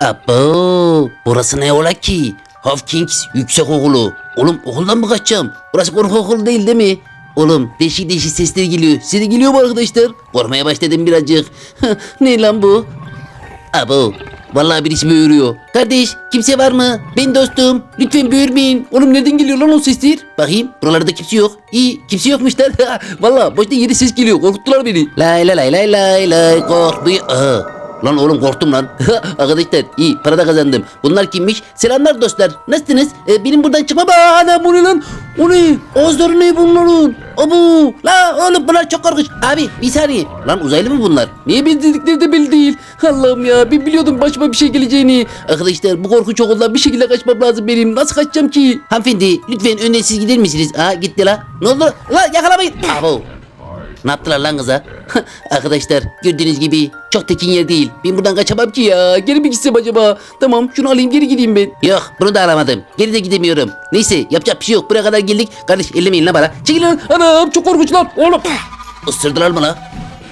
Abo burası ne ola ki? Hawkins yüksek okulu. Oğlum okuldan mı kaçacağım? Burası korku okulu değil değil mi? Oğlum değişik değişik sesler geliyor. Size geliyor mu arkadaşlar? Korkmaya başladım birazcık. ne lan bu? Abo vallahi birisi böğürüyor. Kardeş kimse var mı? Ben dostum. Lütfen böğürmeyin. Oğlum nereden geliyor lan o sesler? Bakayım buralarda kimse yok. İyi kimse yokmuşlar. vallahi boşta yeni ses geliyor. Korkuttular beni. Lay lay lay lay lay lay korkmuyor. Lan oğlum korktum lan. Arkadaşlar iyi para da kazandım. Bunlar kimmiş? Selamlar dostlar. Nasılsınız? Ee, benim buradan çıkma. Aa, Ana bu ne lan? O ne? Ağızları ne bunların? Abu. La oğlum bunlar çok korkunç. Abi bir saniye. Lan uzaylı mı bunlar? Niye bildikleri de belli değil. Allah'ım ya ben biliyordum başıma bir şey geleceğini. Arkadaşlar bu korkunç okuldan bir şekilde kaçmam lazım benim. Nasıl kaçacağım ki? Hanımefendi lütfen önden siz gider misiniz? Aa gitti la. Ne oldu? La yakalamayın. Abo. Ne yaptılar lan kıza? Arkadaşlar gördüğünüz gibi çok tekin yer değil. Ben buradan kaçamam ki ya. Geri mi gitsem acaba? Tamam şunu alayım geri gideyim ben. Yok bunu da alamadım. Geri de gidemiyorum. Neyse yapacak bir şey yok. Buraya kadar geldik. Kardeş ellemeyin lan bana. Çekilin. Anam çok korkunç lan. Oğlum. Isırdılar mı lan?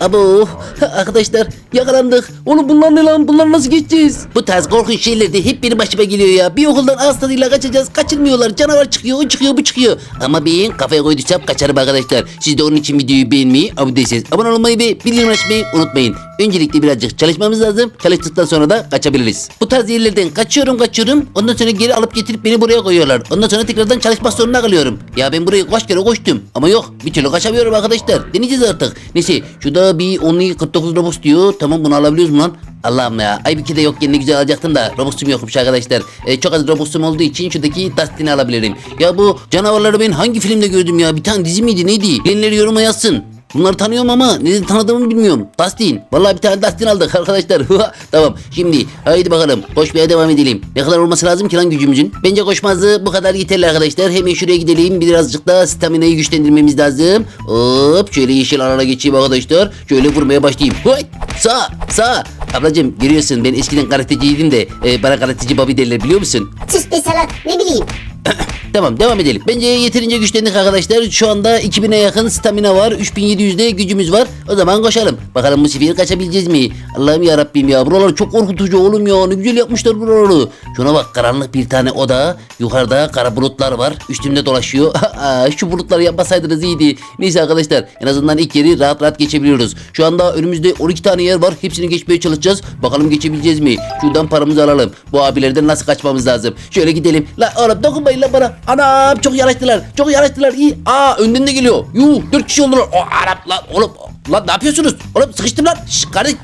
Abo arkadaşlar yakalandık. Oğlum bunlar ne lan? Bunlar nasıl geçeceğiz? Bu tarz korkunç şeyler de hep benim başıma geliyor ya. Bir okuldan ağız tadıyla kaçacağız. Kaçırmıyorlar. Canavar çıkıyor, o çıkıyor, bu çıkıyor. Ama ben kafaya koyduysam kaçarım arkadaşlar. Siz de onun için videoyu beğenmeyi, abone değilseniz abone olmayı ve bildirim açmayı unutmayın. Öncelikle birazcık çalışmamız lazım. Çalıştıktan sonra da kaçabiliriz. Bu tarz yerlerden kaçıyorum kaçıyorum. Ondan sonra geri alıp getirip beni buraya koyuyorlar. Ondan sonra tekrardan çalışmak zorunda kalıyorum. Ya ben burayı kaç kere koştum. Ama yok bir türlü kaçamıyorum arkadaşlar. Deneyeceğiz artık. Neyse şurada bir onlu 49 Robux diyor. Tamam bunu alabiliyoruz mu lan? Allah'ım ya. Ay bir kere yok ne güzel alacaktım da Robux'um yokmuş arkadaşlar. Ee, çok az Robux'um olduğu için şuradaki Dustin'i alabilirim. Ya bu canavarları ben hangi filmde gördüm ya? Bir tane dizi miydi neydi? Bilenleri yoruma yazsın. Bunları tanıyorum ama neden tanıdığımı bilmiyorum. Dustin. Vallahi bir tane Dustin aldık arkadaşlar. tamam. Şimdi haydi bakalım. Koşmaya devam edelim. Ne kadar olması lazım ki lan gücümüzün? Bence koşmazdı. Bu kadar yeterli arkadaşlar. Hemen şuraya gidelim. Birazcık da staminayı güçlendirmemiz lazım. Hop şöyle yeşil alana geçeyim arkadaşlar. Şöyle vurmaya başlayayım. Hoy! Sağ! Sağ! Ablacım görüyorsun ben eskiden karateciydim de e, bana karateci babi derler biliyor musun? Sus be salak ne bileyim. Tamam devam edelim. Bence yeterince güçlendik arkadaşlar. Şu anda 2000'e yakın stamina var. 3700'de gücümüz var. O zaman koşalım. Bakalım bu sefer kaçabileceğiz mi? Allah'ım ya Rabbim ya. Buralar çok korkutucu oğlum ya. Ne güzel yapmışlar buraları. Şuna bak karanlık bir tane oda. Yukarıda kara bulutlar var. Üstümde dolaşıyor. Şu bulutları yapmasaydınız iyiydi. Neyse arkadaşlar en azından ilk yeri rahat rahat geçebiliyoruz. Şu anda önümüzde 12 tane yer var. Hepsini geçmeye çalışacağız. Bakalım geçebileceğiz mi? Şuradan paramızı alalım. Bu abilerden nasıl kaçmamız lazım? Şöyle gidelim. La oğlum dokunmayın la bana. Anam çok yanaştılar. Çok yanaştılar. İyi. Aa önden de geliyor. Yuh 4 kişi oldular. O Arap lan oğlum. Lan ne yapıyorsunuz? Oğlum sıkıştım lan. Şş, kardeş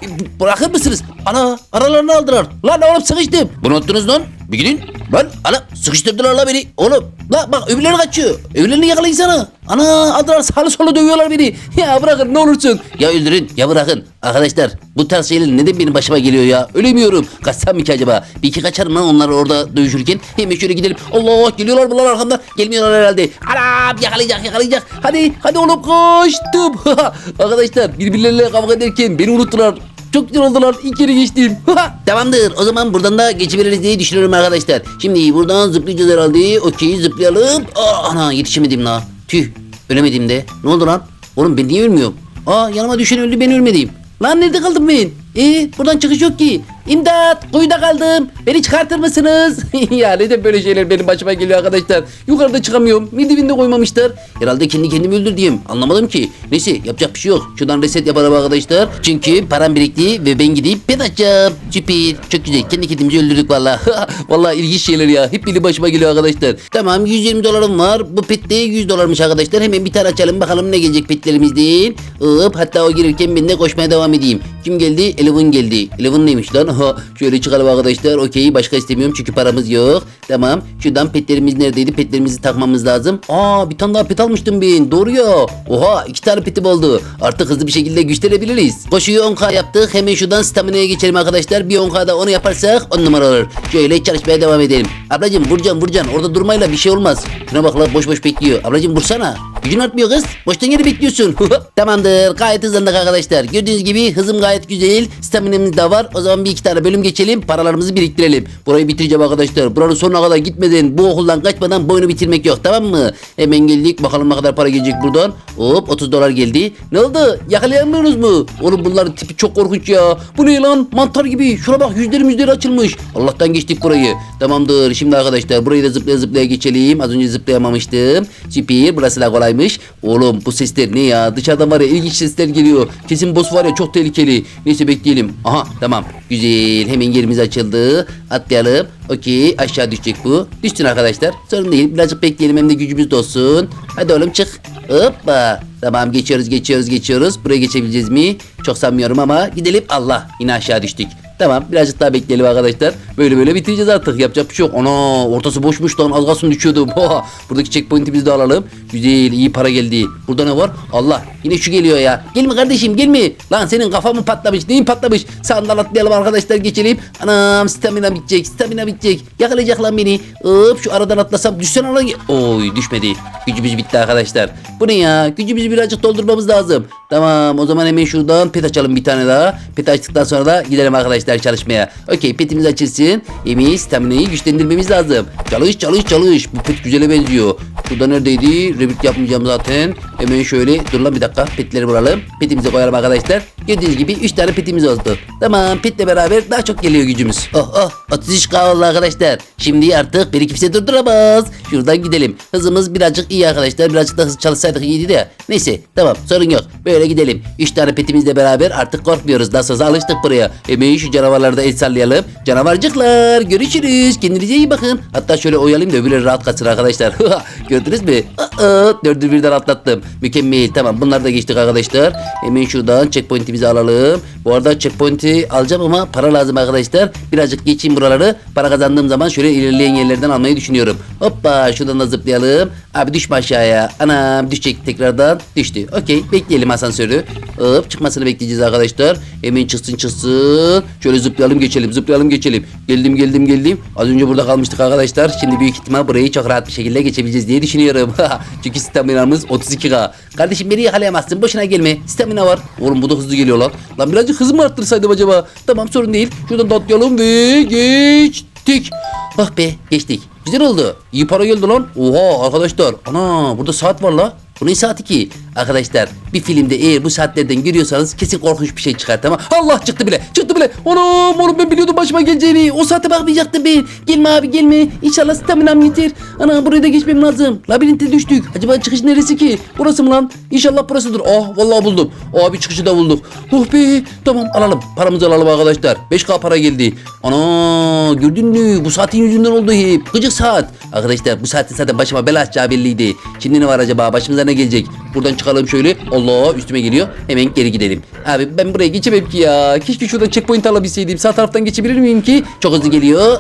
bırakır mısınız? Ana aralarını aldılar. Lan oğlum sıkıştım. Bunu unuttunuz lan. Bir gidin. Lan ana sıkıştırdılar la beni. Oğlum la bak öbürleri kaçıyor. Öbürlerini yakalayın sana. Ana aldılar sağlı solu dövüyorlar beni. Ya bırakın ne olursun. Ya öldürün ya bırakın. Arkadaşlar bu tarz şeyler neden benim başıma geliyor ya? Ölemiyorum. Kaçsam mı ki acaba? Bir iki kaçarım lan onlar orada dövüşürken. Hemen şöyle gidelim. Allah geliyorlar bunlar arkamda. Gelmiyorlar herhalde. Anam yakalayacak yakalayacak. Hadi hadi oğlum koştum. Arkadaşlar birbirleriyle kavga ederken beni unuttular. Çok güzel oldular. İlk kere geçtim. Tamamdır. O zaman buradan da geçebiliriz diye düşünüyorum arkadaşlar. Şimdi buradan zıplayacağız herhalde. Okey zıplayalım. Aa, ana yetişemedim la. Tüh. Ölemedim de. Ne oldu lan? Oğlum ben niye ölmüyorum? Aa yanıma düşen öldü ben ölmedim. Lan nerede kaldım ben? Ee buradan çıkış yok ki. İmdat kuyuda kaldım. Beni çıkartır mısınız? ya neden böyle şeyler benim başıma geliyor arkadaşlar. Yukarıda çıkamıyorum. Midibinde koymamışlar. Herhalde kendi kendimi öldür diyeyim. Anlamadım ki. Neyse yapacak bir şey yok. Şuradan reset yapalım arkadaşlar. Çünkü param birikti ve ben gidip pet açacağım. Süper. Çok güzel. Kendi kendimizi öldürdük valla. valla ilginç şeyler ya. Hep biri başıma geliyor arkadaşlar. Tamam 120 dolarım var. Bu pet de 100 dolarmış arkadaşlar. Hemen bir tane açalım bakalım ne gelecek petlerimizden. Hop hatta o gelirken ben de koşmaya devam edeyim. Kim geldi? Eleven geldi. Eleven neymiş lan? Şöyle çıkalım arkadaşlar. Okey başka istemiyorum çünkü paramız yok. Tamam. Şuradan petlerimiz neredeydi? Petlerimizi takmamız lazım. Aa bir tane daha pet almıştım ben. Doğru ya. Oha iki tane petim oldu. Artık hızlı bir şekilde güçlenebiliriz. Koşuyu 10k yaptık. Hemen şuradan stamina'ya geçelim arkadaşlar. Bir 10k'da onu yaparsak 10 numara olur. Şöyle çalışmaya devam edelim. Ablacım vuracaksın vuracaksın. Orada durmayla bir şey olmaz. Şuna bak la boş boş bekliyor. Ablacım vursana. Gücün artmıyor kız. Boştan yeri bekliyorsun. Tamamdır. Gayet hızlandık arkadaşlar. Gördüğünüz gibi hızım gayet güzel. Staminamız da var. O zaman bir iki tane bölüm geçelim paralarımızı biriktirelim. Burayı bitireceğim arkadaşlar. Buranın sonuna kadar gitmeden bu okuldan kaçmadan boyunu bitirmek yok tamam mı? Hemen geldik bakalım ne kadar para gelecek buradan. Hop 30 dolar geldi. Ne oldu? Yakalayamıyorsunuz mu? Oğlum bunların tipi çok korkunç ya. Bu ne lan? Mantar gibi. Şuna bak yüzleri müzleri açılmış. Allah'tan geçtik burayı. Tamamdır. Şimdi arkadaşlar burayı da zıplaya zıplaya geçelim. Az önce zıplayamamıştım. Süper. Burası da kolaymış. Oğlum bu sesler ne ya? Dışarıdan var ya ilginç sesler geliyor. Kesin boss var ya çok tehlikeli. Neyse bekleyelim. Aha tamam. Güzel. Hemen yerimiz açıldı. Atlayalım. Okey. Aşağı düşecek bu. Düştün arkadaşlar. Sorun değil. Birazcık bekleyelim hem de gücümüz dolsun. Hadi oğlum çık. Hoppa. Tamam geçiyoruz geçiyoruz geçiyoruz. Buraya geçebileceğiz mi? Çok sanmıyorum ama gidelim. Allah. Yine aşağı düştük. Tamam birazcık daha bekleyelim arkadaşlar. Böyle böyle bitireceğiz artık. Yapacak bir şey yok. Ana ortası boşmuş lan. Az kalsın düşüyordum. Oha. Buradaki checkpoint'i de alalım. Güzel iyi para geldi. Burada ne var? Allah. Yine şu geliyor ya. Gelme kardeşim gelme. Lan senin kafan mı patlamış? Neyin patlamış? Sandal atlayalım arkadaşlar geçelim. Anam stamina bitecek. Stamina bitecek. Yakalayacak lan beni. Hop şu aradan atlasam düşsen lan. Oy düşmedi. Gücümüz bitti arkadaşlar. Bu ne ya? Gücümüzü birazcık doldurmamız lazım. Tamam o zaman hemen şuradan pet açalım bir tane daha. Pet açtıktan sonra da gidelim arkadaşlar çalışmaya. Okey petimiz açılsın. Yemeği staminayı güçlendirmemiz lazım. Çalış çalış çalış. Bu pet güzele benziyor. Şurada neredeydi? Revit yapmayacağım zaten. Hemen şöyle dur lan bir dakika petleri vuralım. Petimize koyalım arkadaşlar. Gördüğünüz gibi 3 tane petimiz oldu. Tamam petle beraber daha çok geliyor gücümüz. Oh oh 33 oldu arkadaşlar. Şimdi artık beni kimse durduramaz. Şuradan gidelim. Hızımız birazcık iyi arkadaşlar. Birazcık da hız çalışsaydık iyiydi de. Neyse tamam sorun yok. Böyle gidelim. 3 tane petimizle beraber artık korkmuyoruz. Nasıl olsa alıştık buraya. Hemen şu canavarlarda el sallayalım. Canavarcıklar görüşürüz. Kendinize iyi bakın. Hatta şöyle oyalayayım da öbürleri rahat kaçsın arkadaşlar. Gördünüz mü? Dördü birden atlattım. Mükemmel. Tamam bunları da geçtik arkadaşlar. Hemen şuradan checkpoint'imizi alalım. Bu arada checkpoint'i alacağım ama para lazım arkadaşlar. Birazcık geçeyim buraları. Para kazandığım zaman şöyle ilerleyen yerlerden almayı düşünüyorum. Hoppa şuradan da zıplayalım. Abi düşme aşağıya. Anam düşecek tekrardan. Düştü. Okey bekleyelim asansörü. Hop çıkmasını bekleyeceğiz arkadaşlar. Hemen çıksın çıksın. Şöyle zıplayalım geçelim zıplayalım geçelim. Geldim geldim geldim. Az önce burada kalmıştık arkadaşlar. Şimdi büyük ihtimal burayı çok rahat bir şekilde geçebileceğiz diye düşünüyorum. Çünkü staminamız 32k. Kardeşim beni yakalayamazsın. Boşuna gelme. Stamina var. Oğlum bu da hızlı geliyor lan. Lan birazcık hızımı arttırsaydım acaba. Tamam sorun değil. Şuradan da atlayalım ve geçtik. Ah be geçtik. Güzel oldu. İyi para geldi lan. Oha arkadaşlar. Ana burada saat var la. Bu ne saati ki? Arkadaşlar bir filmde eğer bu saatlerden görüyorsanız kesin korkunç bir şey çıkar tamam. Allah çıktı bile. Çıktı bile. Anam oğlum ben biliyordum başıma geleceğini. O saate bakmayacaktım ben. Gelme abi gelme. İnşallah staminam yeter. Ana buraya da geçmem lazım. Labirinte düştük. Acaba çıkış neresi ki? Burası mı lan? İnşallah burasıdır. Ah vallahi buldum. Abi çıkışı da bulduk. Oh be. Tamam alalım. Paramızı alalım arkadaşlar. 5K para geldi. Ana gördün mü? Bu saatin yüzünden oldu hep. Gıcık saat. Arkadaşlar bu saatte zaten başıma bela açacağı belliydi. Şimdi ne var acaba? Başımıza ne gelecek? Buradan çıkalım şöyle. Allah üstüme geliyor. Hemen geri gidelim. Abi ben buraya geçemem ki ya. Keşke şuradan checkpoint alabilseydim. Sağ taraftan geçebilir miyim ki? Çok hızlı geliyor.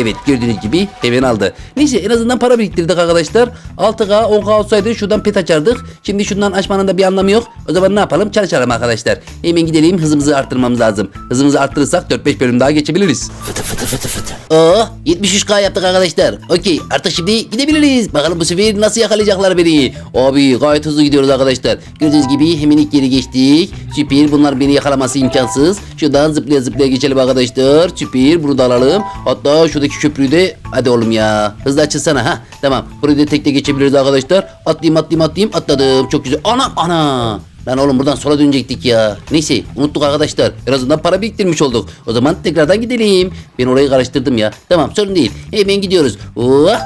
Evet gördüğünüz gibi hemen aldı. Neyse en azından para biriktirdik arkadaşlar. 6K 10K olsaydı şuradan pet açardık. Şimdi şundan açmanın da bir anlamı yok. O zaman ne yapalım? Çalışalım arkadaşlar. Hemen gidelim hızımızı arttırmamız lazım. Hızımızı arttırırsak 4-5 bölüm daha geçebiliriz. Fıtı fıtı fıtı fıtı. Oh 73K yaptık arkadaşlar. Okey artık şimdi gidebiliriz. Bakalım bu sefer nasıl yakalayacaklar beni. Abi gayet hızlı gidiyoruz arkadaşlar. Gördüğünüz gibi hemen ilk yeri geçtik. Süper bunlar beni yakalaması imkansız. Şuradan zıplaya zıplaya geçelim arkadaşlar. Süper bunu da alalım. Hatta şuradaki köprüyü de hadi oğlum ya. Hızlı açılsana ha. Tamam. Burayı da tekte geçebiliriz arkadaşlar. Atlayayım atlayayım atlayayım. Atladım. Çok güzel. Ana ana. Lan oğlum buradan sola dönecektik ya. Neyse unuttuk arkadaşlar. En azından para biriktirmiş olduk. O zaman tekrardan gidelim. Ben orayı karıştırdım ya. Tamam sorun değil. Hemen gidiyoruz. Oh.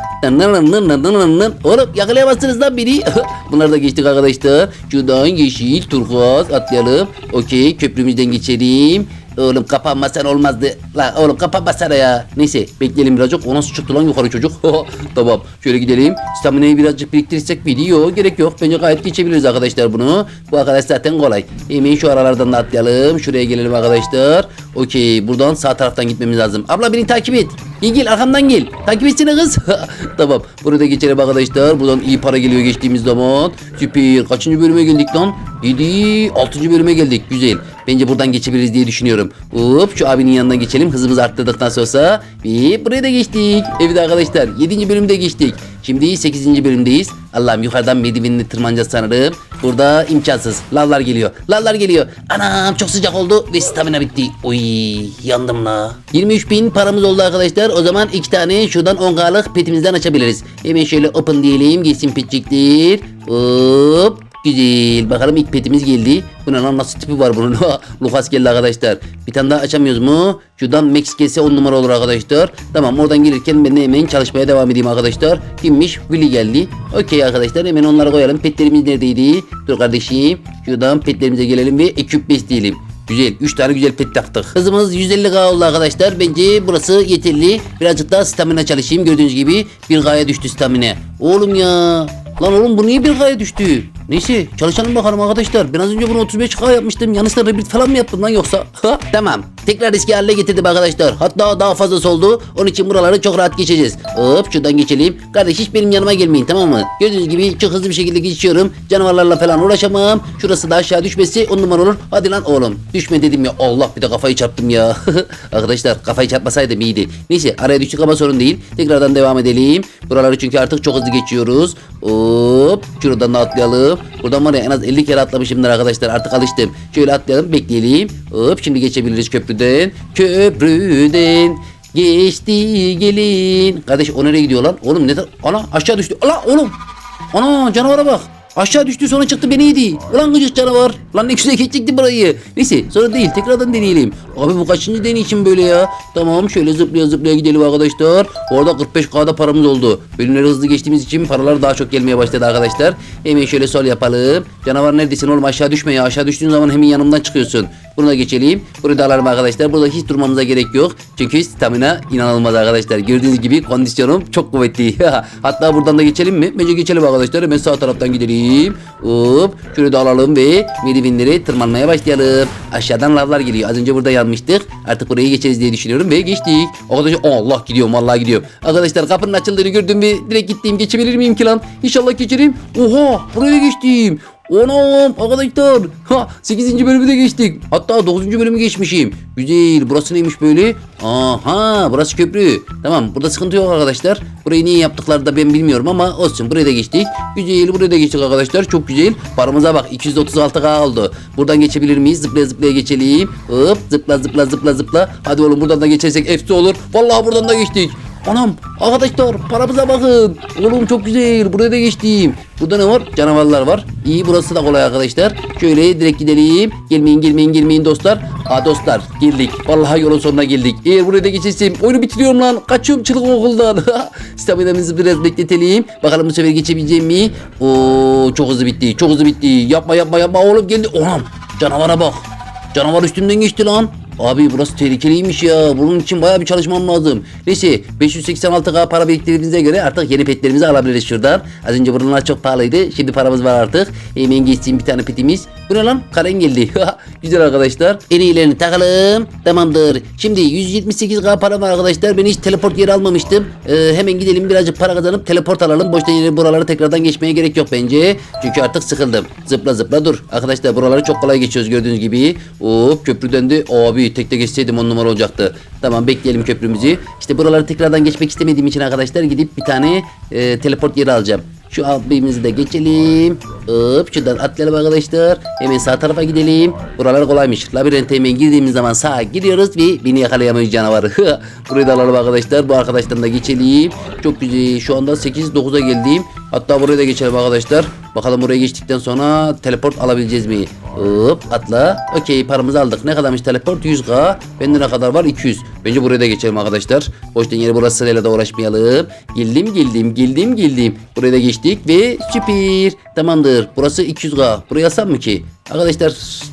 Oğlum yakalayamazsınız lan beni. Bunları da geçtik arkadaşlar. Şuradan yeşil, turkuaz atlayalım. Okey köprümüzden geçelim. Oğlum kapanmasan olmazdı. Lan oğlum kapanmasana ya. Neyse bekleyelim birazcık. O nasıl çıktı lan yukarı çocuk? tamam şöyle gidelim. Stamina'yı birazcık biriktirirsek miydi? Yok gerek yok. Bence gayet geçebiliriz arkadaşlar bunu. Bu arkadaş zaten kolay. Hemen şu aralardan da atlayalım. Şuraya gelelim arkadaşlar. Okey buradan sağ taraftan gitmemiz lazım. Abla beni takip et. Gel gel arkamdan gel. Takip etsene kız. tamam. Burada geçelim arkadaşlar. Buradan iyi para geliyor geçtiğimiz zaman. Süper. Kaçıncı bölüme geldik lan? 7. 6. bölüme geldik. Güzel. Bence buradan geçebiliriz diye düşünüyorum. Hop şu abinin yanından geçelim. Hızımızı arttırdıktan sonra. Ve buraya da geçtik. Evet arkadaşlar 7. bölümde geçtik. Şimdi 8. bölümdeyiz. Allah'ım yukarıdan merdivenini tırmanacağız sanırım. Burada imkansız. Lavlar geliyor. Lavlar geliyor. Anam çok sıcak oldu ve stamina bitti. Oy yandım la. 23 bin paramız oldu arkadaşlar. O zaman iki tane şuradan 10k'lık petimizden açabiliriz. Hemen şöyle open diyelim. Geçsin petciktir. Hop. Güzel. Bakalım ilk petimiz geldi. Bu ne lan nasıl tipi var bunun? Lucas geldi arkadaşlar. Bir tane daha açamıyoruz mu? Şuradan Max gelse 10 numara olur arkadaşlar. Tamam oradan gelirken ben de hemen çalışmaya devam edeyim arkadaşlar. Kimmiş? Willy geldi. Okey arkadaşlar hemen onları koyalım. Petlerimiz neredeydi? Dur kardeşim. Şuradan petlerimize gelelim ve ekip besleyelim. Güzel. 3 tane güzel pet taktık. Hızımız 150k oldu arkadaşlar. Bence burası yeterli. Birazcık daha stamina çalışayım. Gördüğünüz gibi 1k'ya düştü stamina. Oğlum ya. Lan oğlum bu niye 1k'ya düştü? Neyse çalışalım bakalım arkadaşlar. Ben az önce bunu 35k yapmıştım. Yanlışlıkla rebirth falan mı yaptım lan yoksa? Ha, tamam. Tekrar riski haline getirdim arkadaşlar. Hatta daha fazlası oldu. Onun için buraları çok rahat geçeceğiz. Hop şuradan geçelim. Kardeş hiç benim yanıma gelmeyin tamam mı? Gördüğünüz gibi çok hızlı bir şekilde geçiyorum. Canavarlarla falan uğraşamam. Şurası da aşağı düşmesi on numara olur. Hadi lan oğlum. Düşme dedim ya. Allah bir de kafayı çarptım ya. arkadaşlar kafayı çarpmasaydım iyiydi. Neyse araya düştük ama sorun değil. Tekrardan devam edelim. Buraları çünkü artık çok hızlı geçiyoruz. Hop şuradan da atlayalım. Buradan var ya en az 50 kere atlamışımdır arkadaşlar. Artık alıştım. Şöyle atlayalım bekleyelim. Hop şimdi geçebiliriz köprüden. Köprüden geçti gelin. Kardeş o nereye gidiyor lan? Oğlum ne? Ana aşağı düştü. Ala oğlum. Ana canavara bak. Aşağı düştü sonra çıktı beni yedi. Ulan gıcık canavar. Lan ne güzel geçecekti burayı. Neyse sonra değil tekrardan deneyelim. Abi bu kaçıncı deneyişim böyle ya. Tamam şöyle zıplaya zıplaya gidelim arkadaşlar. Orada 45k'da paramız oldu. Bölümleri hızlı geçtiğimiz için paralar daha çok gelmeye başladı arkadaşlar. Hemen şöyle sol yapalım. Canavar neredesin oğlum aşağı düşme ya. Aşağı düştüğün zaman hemen yanımdan çıkıyorsun. Bunu da geçelim. Bunu da alalım arkadaşlar. Burada hiç durmamıza gerek yok. Çünkü stamina inanılmaz arkadaşlar. Gördüğünüz gibi kondisyonum çok kuvvetli. Hatta buradan da geçelim mi? Bence geçelim arkadaşlar. Hemen sağ taraftan gidelim. Hop. Şöyle de alalım ve merdivenleri tırmanmaya başlayalım. Aşağıdan lavlar geliyor. Az önce burada yanmıştık. Artık burayı geçeriz diye düşünüyorum ve geçtik. Arkadaşlar Allah gidiyorum vallahi gidiyorum. Arkadaşlar kapının açıldığını gördüm ve direkt gittiğim geçebilir miyim ki lan? İnşallah geçerim. Oha buraya geçtim. Anam arkadaşlar. Ha 8. bölümü de geçtik. Hatta 9. bölümü geçmişim. Güzel. Burası neymiş böyle? Aha burası köprü. Tamam burada sıkıntı yok arkadaşlar. Burayı niye yaptıkları da ben bilmiyorum ama olsun. Buraya da geçtik. Güzel buraya da geçtik arkadaşlar. Çok güzel. Paramıza bak 236k oldu. Buradan geçebilir miyiz? Zıplaya zıplaya geçelim. Hop zıpla zıpla zıpla zıpla. Hadi oğlum buradan da geçersek efsi olur. Vallahi buradan da geçtik. Anam arkadaşlar paramıza bakın. Oğlum çok güzel. Buraya da geçtim. Burada ne var? Canavarlar var. İyi burası da kolay arkadaşlar. Şöyle direkt gidelim. Gelmeyin gelmeyin gelmeyin dostlar. Aa dostlar girdik. Vallahi yolun sonuna geldik. Eğer buraya da geçersem oyunu bitiriyorum lan. Kaçıyorum çılgın okuldan. Staminamızı biraz bekletelim. Bakalım bu sefer geçebileceğim mi? Oo çok hızlı bitti. Çok hızlı bitti. Yapma yapma yapma oğlum geldi. Anam canavara bak. Canavar üstümden geçti lan. Abi burası tehlikeliymiş ya. Bunun için bayağı bir çalışmam lazım. Neyse 586k para biriktirdiğimize göre artık yeni petlerimizi alabiliriz şuradan. Az önce buralar çok pahalıydı. Şimdi paramız var artık. Hemen geçtiğim bir tane petimiz. Bu ne lan? Karen geldi. Güzel arkadaşlar. En iyilerini takalım. Tamamdır. Şimdi 178k para var arkadaşlar. Ben hiç teleport yeri almamıştım. Ee, hemen gidelim birazcık para kazanıp teleport alalım. Boşta yeri buraları tekrardan geçmeye gerek yok bence. Çünkü artık sıkıldım. Zıpla zıpla dur. Arkadaşlar buraları çok kolay geçiyoruz gördüğünüz gibi. Hop köprüden de abi tek tek geçseydim on numara olacaktı. Tamam bekleyelim köprümüzü. İşte buraları tekrardan geçmek istemediğim için arkadaşlar gidip bir tane e, teleport yeri alacağım. Şu abimizi de geçelim. Hop şuradan atlayalım arkadaşlar. Hemen sağ tarafa gidelim. Buralar kolaymış. Labirente hemen girdiğimiz zaman sağa gidiyoruz ve beni yakalayamayız canavarı. Burayı da alalım arkadaşlar. Bu arkadaştan da geçelim. Çok güzel. Şu anda 8-9'a geldim. Hatta buraya da geçelim arkadaşlar. Bakalım buraya geçtikten sonra teleport alabileceğiz mi? Hop atla. Okey paramızı aldık. Ne kadarmış teleport? 100k. Bende ne kadar var? 200. Bence buraya da geçelim arkadaşlar. Boştan yeri burası sırayla da uğraşmayalım. Geldim geldim geldim geldim. Buraya da geçtik ve süper. Tamamdır. Burası 200k. Buraya alsam mı ki? Arkadaşlar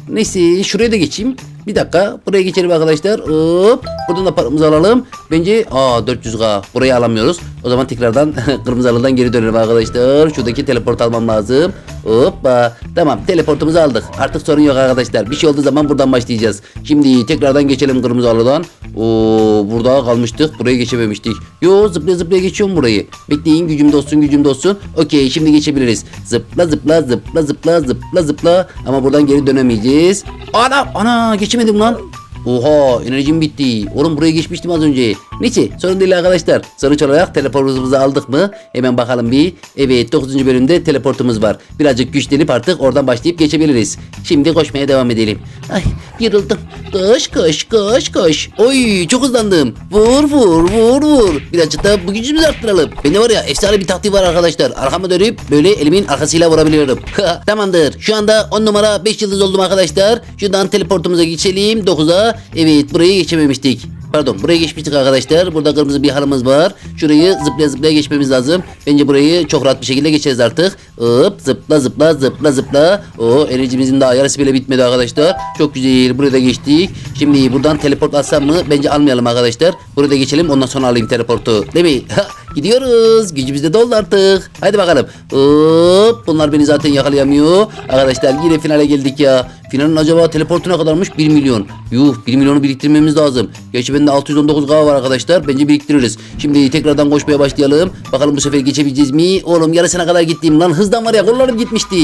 neyse şuraya da geçeyim. Bir dakika buraya geçelim arkadaşlar. Hop. Buradan da paramızı alalım. Bence aa 400k. Burayı alamıyoruz. O zaman tekrardan kırmızı halıdan geri dönelim arkadaşlar. Şuradaki teleport almam lazım. Hoppa. Tamam teleportumuzu aldık. Artık sorun yok arkadaşlar. Bir şey olduğu zaman buradan başlayacağız. Şimdi tekrardan geçelim kırmızı halıdan. Oo burada kalmıştık. Buraya geçememiştik. Yo zıplaya zıplaya geçiyorum burayı. Bekleyin gücüm dolsun gücüm dolsun. Okey şimdi geçebiliriz. Zıpla zıpla zıpla zıpla zıpla zıpla. Ama buradan geri dönemeyeceğiz. Ana ana geçemedim lan. Oha enerjim bitti. Oğlum buraya geçmiştim az önce. Neyse sorun değil arkadaşlar. Sonuç olarak teleportumuzu aldık mı? Hemen bakalım bir. Evet 9. bölümde teleportumuz var. Birazcık güçlenip artık oradan başlayıp geçebiliriz. Şimdi koşmaya devam edelim. Ay yoruldum. Koş koş koş koş. Oy çok hızlandım. Vur vur vur vur. Birazcık da bu gücümüzü arttıralım. Bende var ya efsane bir taktiği var arkadaşlar. Arkama dönüp böyle elimin arkasıyla vurabiliyorum. Tamamdır. Şu anda 10 numara 5 yıldız oldum arkadaşlar. Şuradan teleportumuza geçelim. 9'a. Evet burayı geçememiştik. Pardon buraya geçmiştik arkadaşlar. Burada kırmızı bir halımız var. Şurayı zıplaya zıplaya geçmemiz lazım. Bence burayı çok rahat bir şekilde geçeriz artık. Hop zıpla zıpla zıpla zıpla. O enerjimizin daha yarısı bile bitmedi arkadaşlar. Çok güzel. Buraya da geçtik. Şimdi buradan teleport alsam mı? Bence almayalım arkadaşlar. Buraya da geçelim. Ondan sonra alayım teleportu. Değil mi? Gidiyoruz. Gücümüz de doldu artık. Hadi bakalım. Hop. Bunlar beni zaten yakalayamıyor. Arkadaşlar yine finale geldik ya. Finalin acaba teleportu ne kadarmış? 1 milyon. Yuh 1 milyonu biriktirmemiz lazım. Gerçi bende 619K var arkadaşlar. Bence biriktiririz. Şimdi tekrardan koşmaya başlayalım. Bakalım bu sefer geçebileceğiz mi? Oğlum yarısına kadar gittim lan. Hızdan var ya kollarım gitmişti.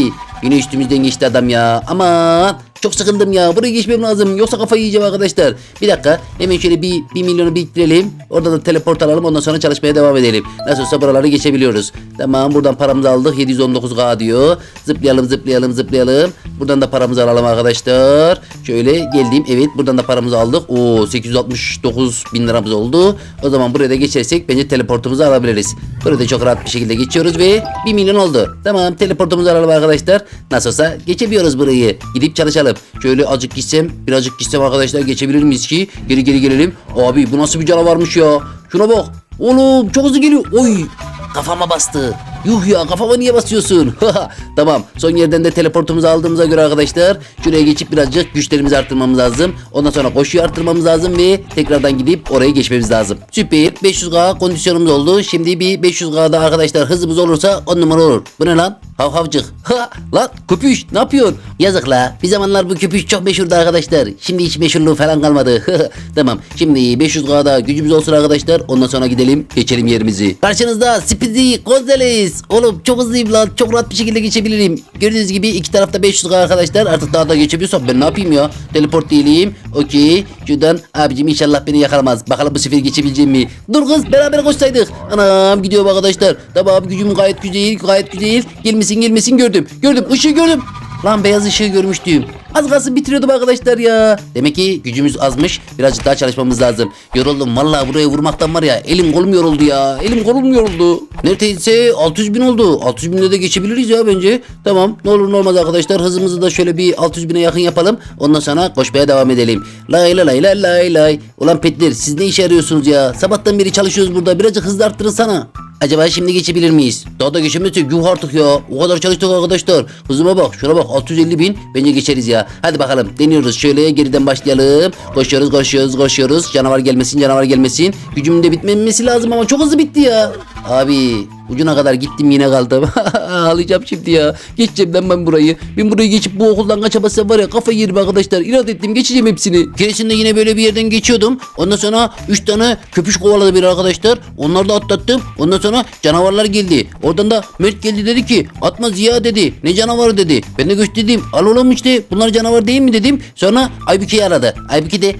Yine üstümüzden geçti adam ya. Aman. Çok sıkıldım ya. Buraya geçmem lazım. Yoksa kafayı yiyeceğim arkadaşlar. Bir dakika. Hemen şöyle bir, bir milyonu biriktirelim. Orada da teleport alalım. Ondan sonra çalışmaya devam edelim. Nasıl olsa buraları geçebiliyoruz. Tamam buradan paramızı aldık. 719K diyor. Zıplayalım zıplayalım zıplayalım. Buradan da paramızı alalım arkadaşlar. Şöyle geldim. Evet buradan da paramızı aldık. Oo 869 bin liramız oldu. O zaman buraya da geçersek bence teleportumuzu alabiliriz. Burada çok rahat bir şekilde geçiyoruz ve 1 milyon oldu. Tamam teleportumuzu alalım arkadaşlar. Nasıl olsa geçebiliyoruz burayı. Gidip çalışalım. Şöyle azıcık gitsem birazcık gitsem arkadaşlar geçebilir miyiz ki? Geri geri gelelim. Abi bu nasıl bir canavarmış ya. Şuna bak. Oğlum çok hızlı geliyor. Oy kafama bastı. Yuh ya kafama niye basıyorsun? tamam son yerden de teleportumuzu aldığımıza göre arkadaşlar şuraya geçip birazcık güçlerimizi arttırmamız lazım. Ondan sonra koşuyu arttırmamız lazım ve tekrardan gidip oraya geçmemiz lazım. Süper 500K kondisyonumuz oldu. Şimdi bir 500K'da arkadaşlar hızımız olursa 10 numara olur. Bu ne lan? Hav havcık. Ha lan köpüş ne yapıyorsun? Yazık la. Bir zamanlar bu köpüş çok meşhurdu arkadaşlar. Şimdi hiç meşhurluğu falan kalmadı. tamam. Şimdi 500K'da gücümüz olsun arkadaşlar. Ondan sonra gidelim geçelim yerimizi. Karşınızda Speedy Gonzales. Oğlum çok hızlıyım lan. Çok rahat bir şekilde geçebilirim. Gördüğünüz gibi iki tarafta 500K arkadaşlar. Artık daha da geçebiliyorsam ben ne yapayım ya? Teleport değilim. Okey. Şuradan abicim inşallah beni yakalamaz. Bakalım bu sefer geçebileceğim mi? Dur kız beraber koşsaydık. Anam gidiyor arkadaşlar. Tamam gücüm gayet güzel. Gayet güzel. Gelmesin gelmesin gördüm. Gördüm ışığı gördüm. Lan beyaz ışığı görmüştüm. Az kalsın bitiriyordum arkadaşlar ya. Demek ki gücümüz azmış. Birazcık daha çalışmamız lazım. Yoruldum vallahi buraya vurmaktan var ya. Elim kolum yoruldu ya. Elim kolum yoruldu. Neredeyse 600 bin oldu. 600 binde de geçebiliriz ya bence. Tamam ne olur ne olmaz arkadaşlar. Hızımızı da şöyle bir 600 bine yakın yapalım. Ondan sonra koşmaya devam edelim. Lay lay lay lay lay lay. Ulan petler siz ne işe yarıyorsunuz ya? Sabahtan beri çalışıyoruz burada. Birazcık hızlı arttırırsana. Acaba şimdi geçebilir miyiz? Daha da geçemezsek yuh artık ya. O kadar çalıştık arkadaşlar. Hızıma bak şuna bak 650 bin. Bence geçeriz ya. Hadi bakalım deniyoruz. Şöyle geriden başlayalım. Koşuyoruz koşuyoruz koşuyoruz. Canavar gelmesin canavar gelmesin. Gücümün de bitmemesi lazım ama çok hızlı bitti ya. Abi ucuna kadar gittim yine kaldım. Ağlayacağım şimdi ya. Geçeceğim ben, ben burayı. Ben burayı geçip bu okuldan kaçamazsam var ya kafayı yerim arkadaşlar. İnat ettim geçeceğim hepsini. Keresinde yine böyle bir yerden geçiyordum. Ondan sonra 3 tane köpüş kovaladı beni arkadaşlar. Onları da atlattım. Ondan sonra canavarlar geldi. Oradan da Mert geldi dedi ki atma Ziya dedi. Ne canavarı dedi. Ben de gösterdim. Al oğlum işte bunlar canavar değil mi dedim. Sonra Aybüke'yi aradı. Aybüke de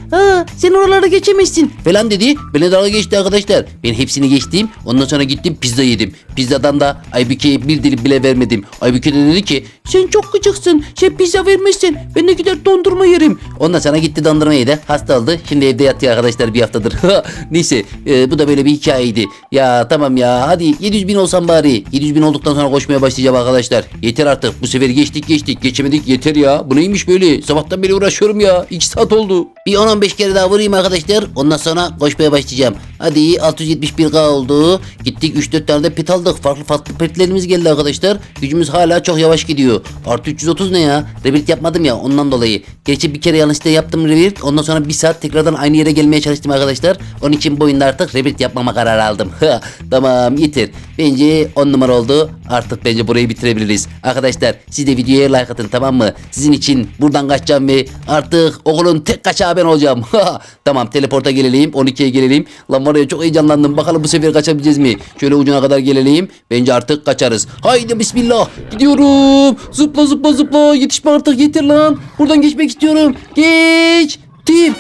sen oralara geçemezsin falan dedi. Beni dalga geçti arkadaşlar. Ben hepsini geçtim. Ondan sonra gittim pizza yedim. Pizzadan da Aybüke'ye bir dilim bile vermedim. Aybüke de dedi ki sen çok gıcıksın. Sen pizza vermezsin. Ben de gider dondurma yerim. Ondan sonra gitti dondurma yedi. Hasta oldu. Şimdi evde yatıyor arkadaşlar bir haftadır. Neyse e, bu da böyle bir hikayeydi. Ya tamam ya hadi 700 bin olsam bari. 700 bin olduktan sonra koşmaya başlayacağım arkadaşlar. Yeter artık. Bu sefer geçtik geçtik. Geçemedik yeter ya. Bu neymiş böyle? Sabahtan beri uğraşıyorum ya. 2 saat oldu. Bir 10-15 kere daha vurayım arkadaşlar. Ondan sonra koşmaya başlayacağım. Hadi 671K oldu. Gittik 3-4 tane de pet aldık. Farklı farklı petlerimiz geldi arkadaşlar. Gücümüz hala çok yavaş gidiyor. Artı 330 ne ya? Rebuild yapmadım ya ondan dolayı. Gerçi bir kere yanlışlıkla yaptım rebuild. Ondan sonra bir saat tekrardan aynı yere gelmeye çalıştım arkadaşlar. Onun için bu oyunda artık rebuild yapmama kararı aldım. tamam yeter. Bence 10 numara oldu. Artık bence burayı bitirebiliriz. Arkadaşlar siz de videoya like atın tamam mı? Sizin için buradan kaçacağım ve artık okulun tek kaçağı ben olacağım. tamam teleporta gelelim. 12'ye gelelim. Lan var ya çok heyecanlandım. Bakalım bu sefer kaçabileceğiz mi? Şöyle ucuna kadar gelelim. Bence artık kaçarız. Haydi bismillah. Gidiyorum. Zıpla zıpla zıpla. Yetişme artık yeter lan. Buradan geçmek istiyorum. Geç. Tim.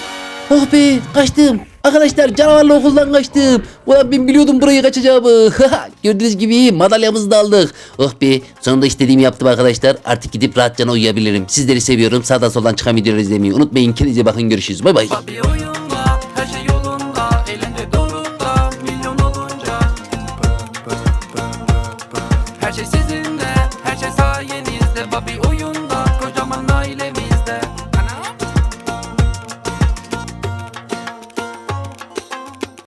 Oh be kaçtım. Arkadaşlar canavarlı okuldan kaçtım. Ulan ben biliyordum burayı kaçacağımı. Gördüğünüz gibi madalyamızı da aldık. Oh be sonunda istediğimi yaptım arkadaşlar. Artık gidip rahatça uyuyabilirim. Sizleri seviyorum. Sağdan soldan çıkan videoları izlemeyi unutmayın. Kendinize bakın görüşürüz. Bay bay.